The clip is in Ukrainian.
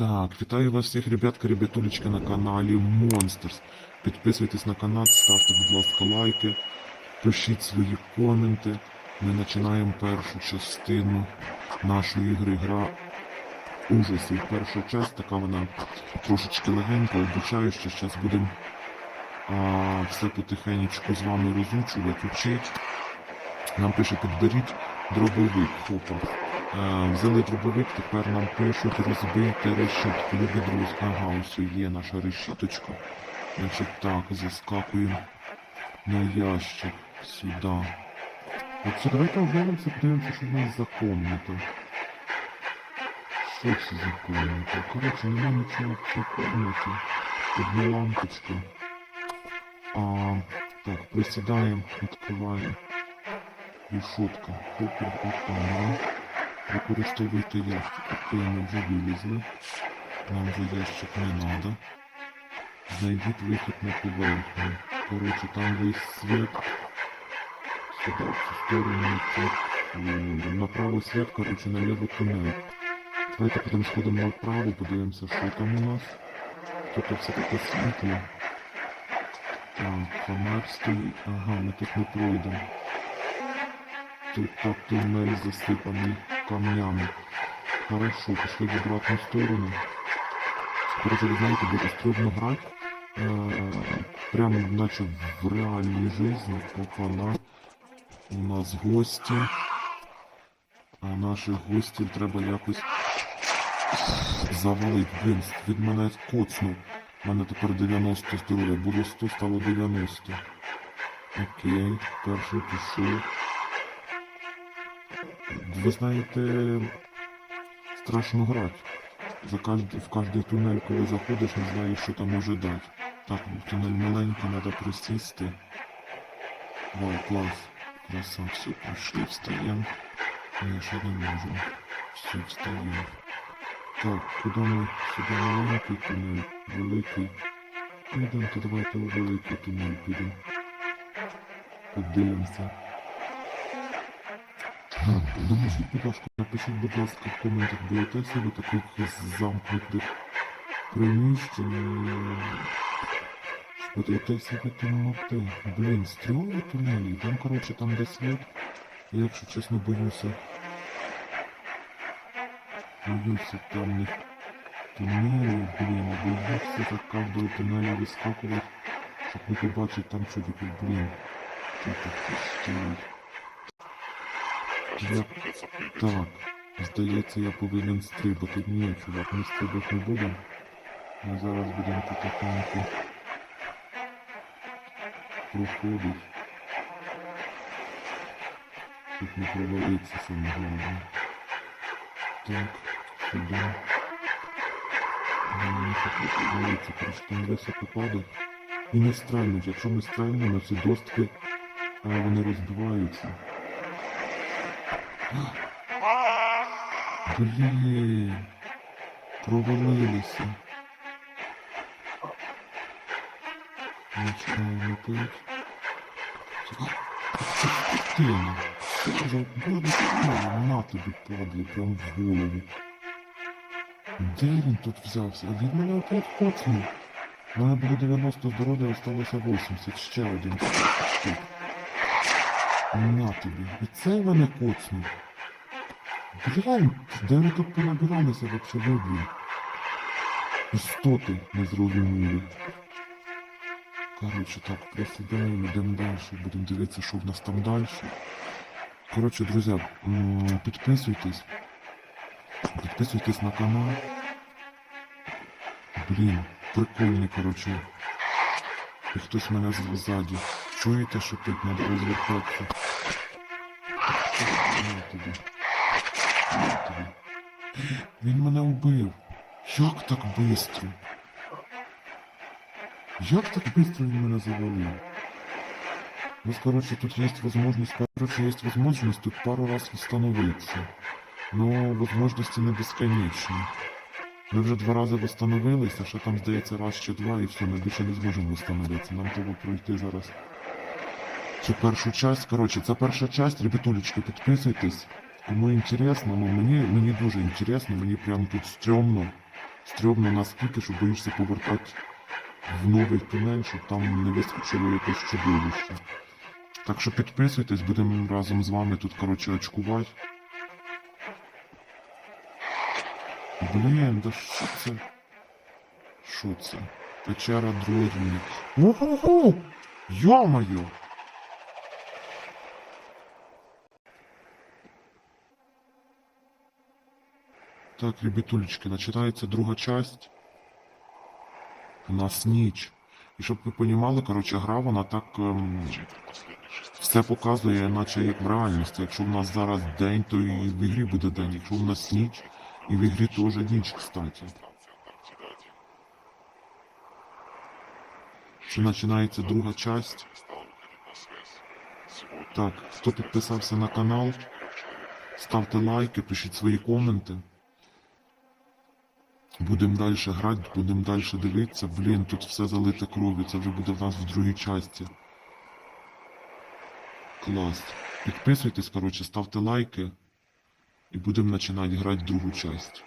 Так, вітаю вас всіх, ребятка, ребятулечка на каналі Monsters. Підписуйтесь на канал, ставте, будь ласка, лайки, пишіть свої коменти. Ми починаємо першу частину нашої гри. Гра ужасів. Перша часть, така вона трошечки легенька, обучаю, що зараз будемо все потихенечку з вами розучувати, вчити. Нам пише, підберіть дробовик, хопа. Взяли дробовик, тепер нам пишуть розбити решітку. Любі друзі, ага, ось є наша решіточка. Значить так, заскакуємо на ящик сюди. Оце давайте оглянемося, подивимося, що в нас за комната. Що це за комната? Коротше, нема нічого в. Одна лампочка. А, так, присідаємо, відкриваємо. Решетка. Хопер, окно. Використовуйте ящик. Ми вже вилізли. Нам вже ящик не надо. Знайдіть вихід на поверхню. Коротше, там весь світ. Сюди, в цю сторону. Тут, направо світ, коротше, наліво тунель. Давайте потім сходимо направо, подивимося, що там у нас. Тут все таке світло. Так, фонарь стоїть. Ага, ми тут не пройдемо. Тут так туннель засипаний камнями. Хорошо, пішли в обратну сторону. Короче, ви знаєте, буде стрьомно грати. Е, прямо наче в реальній житті. Опана. У нас гості. А наших гостів треба якось завалити. Блін, від мене коцнув. У мене тепер 90 здоров'я. Було 100, стало 90. Окей, перший пішов. Ви знаєте, страшно грати. За кажд... В кожний тунель, коли заходиш, не знаєш, що там може дати. Так, тунель маленький, треба присісти. Вау, клас. Краса, все, пройшли, встаємо. Ні, ще не можемо. Все, встаємо. Так, куди ми? Сюди маленький тунель, великий. Підемо, то давайте у великий тунель підемо. Подивимося. Напишіть, будь ласка, напишіть, будь ласка, в коментах, боїтеся ви таких замкнутих приміщень. Боїтеся ви темноти. Блін, стрьомні тунелі. Там, коротше, там де світ. Я, якщо чесно, боюся. Боюся темних тунелів, блін, боюся за кожного тунеля вискакувати, щоб не побачити там чудиків, блін. Тут так стоїть. Я... Так, здається, я повинен стрибати. Ні, чувак, ми стрибати не будемо. Ми зараз будемо потихеньку проходити. Щоб не провалитися саме головне. Так, сюди. Не провалитися, коротше, там високо падає. І не стрельнуть. Якщо ми стрельнемо, ці достки, вони розбиваються. Блін, провалилися. Вже буде на тобі падли прямо в голову. Де він тут взявся? А він мене опять коцнув. У мене було 90 здоров'я, осталося 80. Ще один. Тобі. І цей мене коцнув. Блін, де ви тут понабиралися вообще люди? Істоти незрозумілі. Коротше, так, присідаємо, йдемо далі, будемо дивитися, що в нас там далі. Коротше, друзі, підписуйтесь. Підписуйтесь на канал. Блін, прикольний, коротше. І хтось мене ззаді. Чуєте, що тут треба розвертатися? Тобі. Тобі. Він мене вбив. Як так бистро? Як так быстро він мене завалив? Ну, короче, тут есть возможность, короче, есть возможность тут пару раз восстановиться. Но возможности не безконечні. Ми вже два рази восстановилися, ще там, здається, раз чи два, і все, ми більше не зможемо восстановитися. Нам треба пройти зараз цю першу часть. Коротше, це перша часть, ребятулечки, підписуйтесь. Кому інтересно, ну мені, мені дуже інтересно, мені прям тут стрьомно. стрьомно настільки, що боїшся повертати в новий тунель, щоб там не вискочило якесь чудовище. Так що підписуйтесь, будемо разом з вами тут, коротше, очкувати. Блін, да що це? Що це? Печера дротів. Ого! Йо-моє! Так, ребятулечки, починається друга часть. У нас ніч. І щоб ви понімали, коротше, гра, вона так ем, все показує, наче як в реальності. Якщо в нас зараз день, то і в ігрі буде день. Якщо в нас ніч, і в ігрі теж ніч, кстати. Ще починається друга часть. Так, хто підписався на канал, ставте лайки, пишіть свої коменти. Будемо далі грати, будемо далі дивитися. Блін, тут все залите кров'ю, це вже буде в нас в другій часті. Клас. Підписуйтесь, коротше, ставте лайки. І будемо починати грати другу часть.